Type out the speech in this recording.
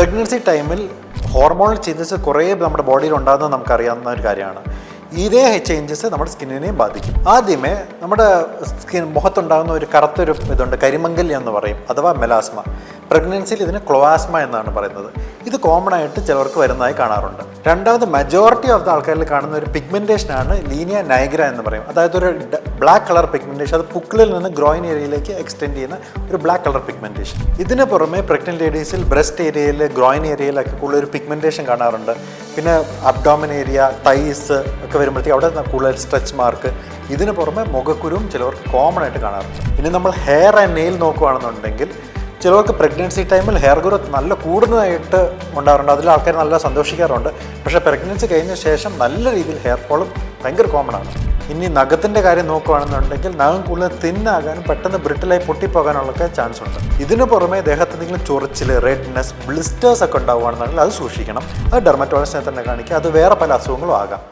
Pregnancy ടൈമിൽ hormonal changes കുറേ നമ്മുടെ ബോഡിയിൽ ഉണ്ടാകുന്നത് നമുക്കറിയാവുന്ന ഒരു കാര്യമാണ്. ഇതേ ചേഞ്ചസ് നമ്മുടെ സ്കിന്നിനെയും ബാധിക്കും. ആദ്യമേ നമ്മുടെ സ്കിൻ മുഖത്തുണ്ടാകുന്ന ഒരു കറുത്തൊരു ഇതുണ്ട് കരിമങ്കല്യം എന്ന് പറയും അഥവാ മെലാസ്മ പ്രഗ്നൻസിയിൽ ഇതിന് ക്ലോവാസ്മ എന്നാണ് പറയുന്നത്. ഇത് കോമൺ ആയിട്ട് ചിലർക്ക് വരുന്നതായി കാണാറുണ്ട്. രണ്ടാമത് മെജോറിറ്റി ഓഫ് ദ ആൾക്കാരിൽ കാണുന്ന ഒരു പിഗ്മെന്റേഷൻ ആണ് ലീനിയ നൈഗ്ര എന്ന് പറയും. അതായത് ഒരു ബ്ലാക്ക് കളർ പിഗ്മെന്റേഷൻ അത് പുക്കിളിൽ നിന്ന് ഗ്രോയിൻ ഏരിയയിലേക്ക് എക്സ്റ്റെൻഡ് ചെയ്യുന്ന ഒരു ബ്ലാക്ക് കളർ പിഗ്മെന്റേഷൻ ഇതിന് പുറമെ പ്രഗ്നന്റ് ലേഡീസിൽ ബ്രസ്റ്റ് ഏരിയയിൽ ഗ്രോയിൻ ഏരിയയിലൊക്കെ കൂടുതൽ ഒരു പിഗ്മെന്റേഷൻ കാണാറുണ്ട്. പിന്നെ അബ്ഡോമിൻ ഏരിയ തൈസ് ഒക്കെ വരുമ്പോഴത്തേക്ക് അവിടെ കൂടുതൽ സ്ട്രെച്ച് മാർക്ക് ഇതിന് പുറമെ മുഖക്കുരുവും ചിലവർക്ക് കോമൺ ആയിട്ട് കാണാറുണ്ട്. ഇനി നമ്മൾ ഹെയർ ആൻഡ് നെയിൽ നോക്കുകയാണെന്നുണ്ടെങ്കിൽ ചിലർക്ക് പ്രഗ്നൻസി ടൈമിൽ ഹെയർ ഗ്രോത്ത് നല്ല കൂടുന്നതായിട്ട് ഉണ്ടാകാറുണ്ട് അതിൽ ആൾക്കാർ നല്ല സന്തോഷിക്കാറുണ്ട്. പക്ഷേ പ്രഗ്നൻസി കഴിഞ്ഞ ശേഷം നല്ല രീതിയിൽ ഹെയർ ഫോളും ഭയങ്കര കോമൺ ആണ്. ഇനി നഖത്തിന്റെ കാര്യം നോക്കുകയാണെന്നുണ്ടെങ്കിൽ നഖം കൂടുതൽ തിന്നാകാനും പെട്ടെന്ന് ബ്രിട്ടിലായി പൊട്ടിപ്പോകാനുള്ളൊക്കെ ചാൻസ് ഉണ്ട്. ഇതിനു പുറമെ ദേഹത്ത് എന്തെങ്കിലും ചൊറിച്ചിൽ റെഡ്നെസ് ബ്ലിസ്റ്റേഴ്സ് ഒക്കെ ഉണ്ടാവുകയാണെന്നുണ്ടെങ്കിൽ അത് സൂക്ഷിക്കണം. അത് ഡെർമറ്റോളജിനെ തന്നെ കാണിക്കുക. അത് വേറെ പല അസുഖങ്ങളും ആകാം.